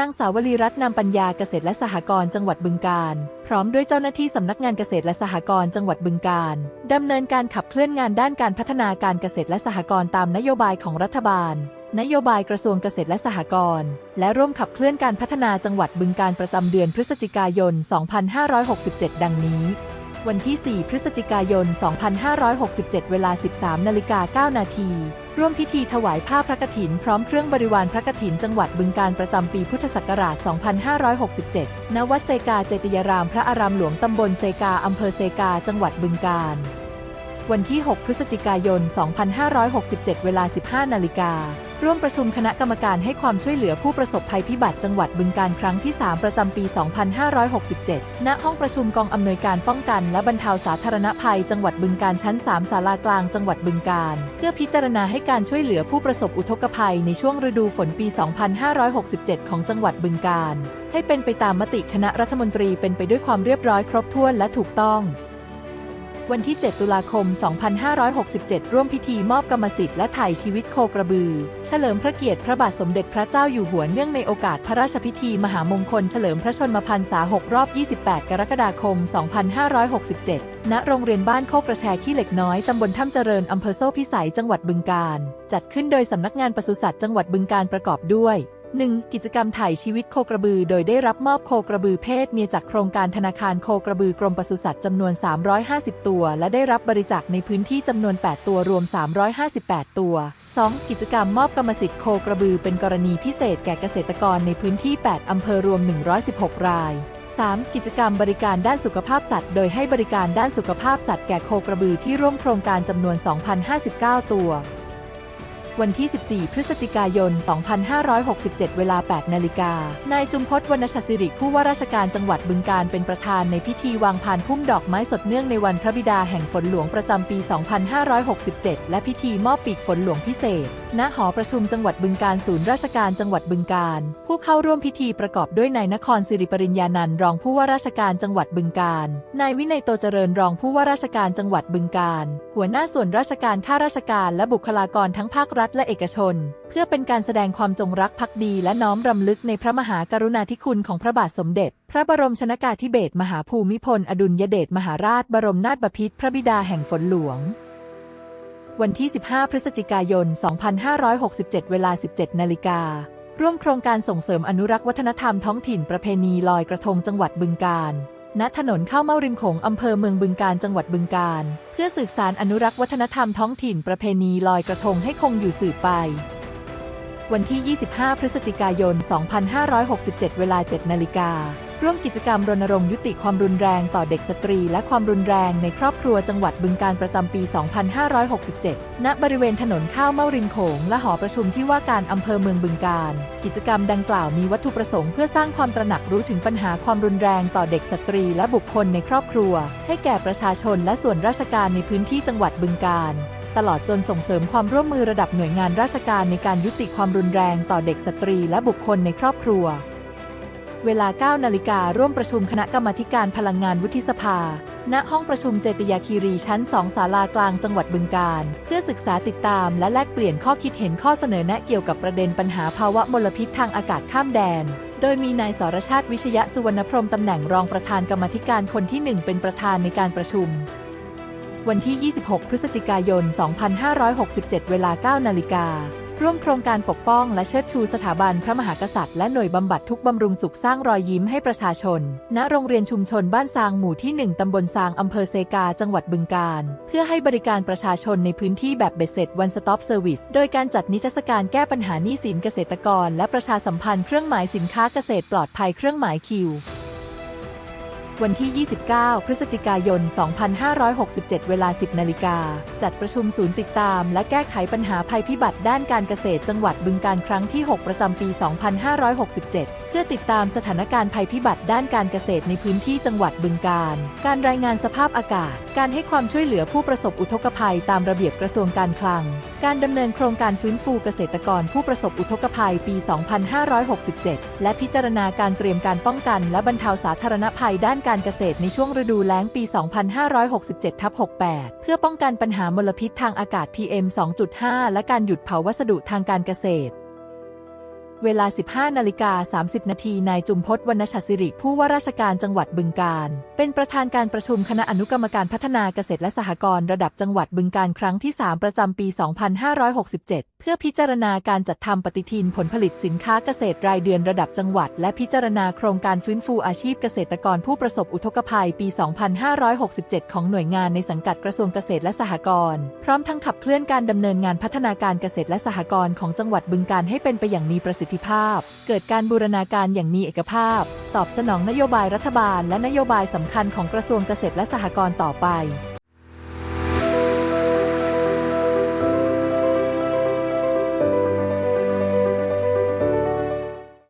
นางสาวลีรัตน์นามปัญญาเกษตรและสหกรณ์จังหวัดบึงกาฬพร้อมด้วยเจ้าหน้าที่สำนักงานเกษตรและสหกรณ์จังหวัดบึงกาฬดำเนินการขับเคลื่อนงานด้านการพัฒนาการเกษตรและสหกรณ์ตามนโยบายของรัฐบาล นโยบายกระทรวงเกษตรและสหกรณ์และร่วมขับเคลื่อนการพัฒนาจังหวัดบึงกาฬประจำเดือนพฤศจิกายน 2567 ดังนี้ วันที่ 4 พฤศจิกายน 2567 เวลา 13 นาฬิกา 9 นาที ร่วมพิธีถวายผ้าพระกฐิน พร้อมเครื่องบริวารพระกฐิน จังหวัดบึงการประจำปีพุทธศักราช 2567 ณ วัดเซกาเจติยาราม พระอารามหลวงตำบลเซกาอำเภอเซกา จังหวัดบึงการ วันที่ 6 พฤศจิกายน 2567 เวลา 15 นาฬิกา ร่วมประชุมคณะกรรมการให้ความช่วยเหลือผู้ประสบภัยพิบัติจังหวัดบึงการครั้งที่ 3 ประจำปี 2567 ณ ห้องประชุมกองอำนวยการป้องกัน และบรรเทาสาธารณภัย จังหวัดบึงการชั้น 3 ศาลากลางจังหวัดบึงการ เพื่อพิจารณาให้การช่วยเหลือผู้ประสบอุทกภัยในช่วงฤดูฝนปี 2567 ของจังหวัดบึงการ ให้เป็นไปตามมติคณะรัฐมนตรีเป็นไปด้วยความเรียบร้อยครบถ้วนและถูกต้อง วันที่ 7 ตุลาคม 2567 ร่วมพิธีมอบกรรมสิทธิ์และถ่ายชีวิตโคกระบือ เฉลิมพระเกียรติพระบาทสมเด็จพระเจ้าอยู่หัวเนื่องในโอกาสพระราชพิธีมหามงคลเฉลิมพระชนมพรรษา 6 รอบ 28 กรกฎาคม 2567 ณ โรงเรียนบ้านโคกกระแชขี้เหล็กน้อย ตำบลถ้ำเจริญ อำเภอโซ่พิสัย จังหวัดบึงการจัดขึ้นโดยสำนักงานปศุสัตว์จังหวัดบึงการประกอบด้วย 1. กิจกรรมถ่ายชีวิตโคกระบือ โดยได้รับมอบโคกระบือเพศเมียจากโครงการธนาคารโคกระบือกรมปศุสัตว์จำนวน 350 ตัว และได้รับบริจาคในพื้นที่จำนวน 8 ตัวรวม 358 ตัว 2. กิจกรรมมอบกรรมสิทธิ์โคกระบือเป็นกรณีพิเศษแก่เกษตรกรในพื้นที่ 8 อำเภอรวม 116 ราย 3. กิจกรรมบริการด้านสุขภาพสัตว์ โดยให้บริการด้านสุขภาพสัตว์แก่โคกระบือที่ร่วมโครงการจำนวน 2,059 ตัว วันที่ 14 พฤศจิกายน 2567 เวลา 8 นาฬิกา นายจุมพศวรรณชศิริผู้ว่าราชการจังหวัดบึงการเป็นประธานในพิธีวางพานพุ่มดอกไม้สดเนื่องในวันพระบิดาแห่งฝนหลวงประจำปี 2567 และพิธีมอบปีกฝนหลวงพิเศษ ณ หอประชุมจังหวัดบึงการศูนย์ราชการจังหวัดบึงการ ผู้เข้าร่วมพิธีประกอบด้วยนายนครสิริปริญญานันท์รองผู้ว่าราชการจังหวัดบึงการ นายวินัยโตเจริญรองผู้ว่าราชการจังหวัดบึงการ หัวหน้าส่วนราชการข้าราชการและบุคลากรทั้งภาครัฐและเอกชน เพื่อเป็นการแสดงความจงรักภักดีและน้อมรำลึกในพระมหากรุณาธิคุณของพระบาทสมเด็จ พระบรมชนากาธิเบศรมหาภูมิพล อดุลยเดชมหาราชบรมนาถบพิตรพระบิดาแห่งฝนหลวง วันที่ 15 พฤศจิกายน 2567 เวลา 17 นาฬิการ่วมโครงการส่งเสริมอนุรักษ์วัฒนธรรมท้องถิ่นประเพณีลอยกระทงจังหวัดบึงการ ณถนนข้าวเม่าริมโขงอำเภอเมืองบึงการจังหวัดบึงการ เพื่อสืบสารอนุรักษ์วัฒนธรรมท้องถิ่นประเพณีลอยกระทงให้คงอยู่สืบไป วันที่ 25 พฤศจิกายน 2567 เวลา 7 นาฬิกา ร่วมกิจกรรมรณรงค์ยุติความรุนแรงต่อเด็กสตรี และความรุนแรงในครอบครัวจังหวัดบึงการประจำปี 2567 ณ บริเวณถนนข้าวเม่าริมโขง และหอประชุมที่ว่าการอำเภอเมืองบึงการ กิจกรรมดังกล่าวมีวัตถุประสงค์เพื่อสร้างความตระหนักรู้ถึงปัญหาความรุนแรงต่อเด็กสตรีและบุคคลในครอบครัว ให้แก่ประชาชนและส่วนราชการในพื้นที่จังหวัดบึงการตลอดจนส่งเสริมความร่วมมือระดับหน่วยงานราชการในการยุติความรุนแรงต่อเด็กสตรีและบุคคลในครอบครัว เวลา 9 นาฬิการ่วมประชุมคณะกรรมการพลังงานวุฒิสภา ณ ห้องประชุมเจติยาคีรีชั้น 2 ศาลากลางจังหวัดบึงการ เพื่อศึกษาติดตามและแลกเปลี่ยนข้อคิดเห็นข้อเสนอแนะเกี่ยวกับประเด็นปัญหาภาวะมลพิษทางอากาศข้ามแดน โดยมีนายสรชาติวิชยะสุวรรณพรมตำแหน่งรองประธานกรรมธิการคนที่ 1 เป็นประธานในการประชุม วันที่ 26 พฤศจิกายน 2567 เวลา 9 นาฬิกา ร่วมโครงการปกป้องและเชิดชูสถาบันพระมหากษัตริย์และหน่วยบำบัดทุกบำรุงสุขสร้างรอยยิ้มให้ประชาชน ณ โรงเรียนชุมชนบ้านซางหมู่ที่ 1 ตำบลซางอำเภอเซกา จังหวัดบึงการเพื่อให้บริการประชาชนในพื้นที่แบบเบ็ดเสร็จ One Stop Service โดยการจัดนิทรรศการแก้ปัญหาหนี้สินเกษตรกร และประชาสัมพันธ์เครื่องหมายสินค้าเกษตรปลอดภัยเครื่องหมายคิว วันที่ 29 พฤศจิกายน 2567 เวลา 10 นาฬิกา จัดประชุมศูนย์ติดตาม และแก้ไขปัญหาภัยพิบัติด้านการเกษตรจังหวัดบึงการครั้งที่ 6 ประจำปี 2567 เพื่อติดตามสถานการณ์ภัยพิบัติด้านการเกษตรในพื้นที่จังหวัดบึงการ การรายงานสภาพอากาศ การให้ความช่วยเหลือผู้ประสบอุทกภัยตามระเบียบกระทรวงการคลัง การดำเนินโครงการฟื้นฟูเกษตรกรผู้ประสบอุทกภัยปี 2567 และพิจารณาการเตรียมการป้องกันและบรรเทาสาธารณภัยด้านการเกษตรในช่วงฤดูแล้งปี 2567ทับ68 เพื่อป้องกันปัญหามลพิษทางอากาศ PM 2.5 และการหยุดเผาวัสดุทางการเกษตร เวลา 15นาฬิกา30 นาที นายจุมพศวรรณชัดสิริ ผู้ว่าราชการจังหวัดบึงการ เป็นประธานการประชุมคณะอนุกรรมการพัฒนาเกษตรและสหกรณ์ระดับจังหวัดบึงการครั้งที่ 3 ประจำปี 2567 เพื่อพิจารณาการจัดทำปฏิทินผลผลิตสินค้าเกษตรรายเดือนระดับจังหวัด และพิจารณาโครงการฟื้นฟูอาชีพเกษตรกรผู้ประสบอุทกภัยปี 2567 ของหน่วยงานในสังกัดกระทรวงเกษตรและสหกรณ์พร้อมทั้งขับเคลื่อนการดำเนินงานพัฒนาการเกษตรและสหกรณ์ของจังหวัดบึงกาฬให้เป็นไปอย่างมีประสิทธิภาพ เกิดการบูรณาการอย่างมีเอกภาพ ตอบสนองนโยบายรัฐบาล และนโยบายสำคัญของกระทรวงเกษตรและสหกรณ์ต่อไป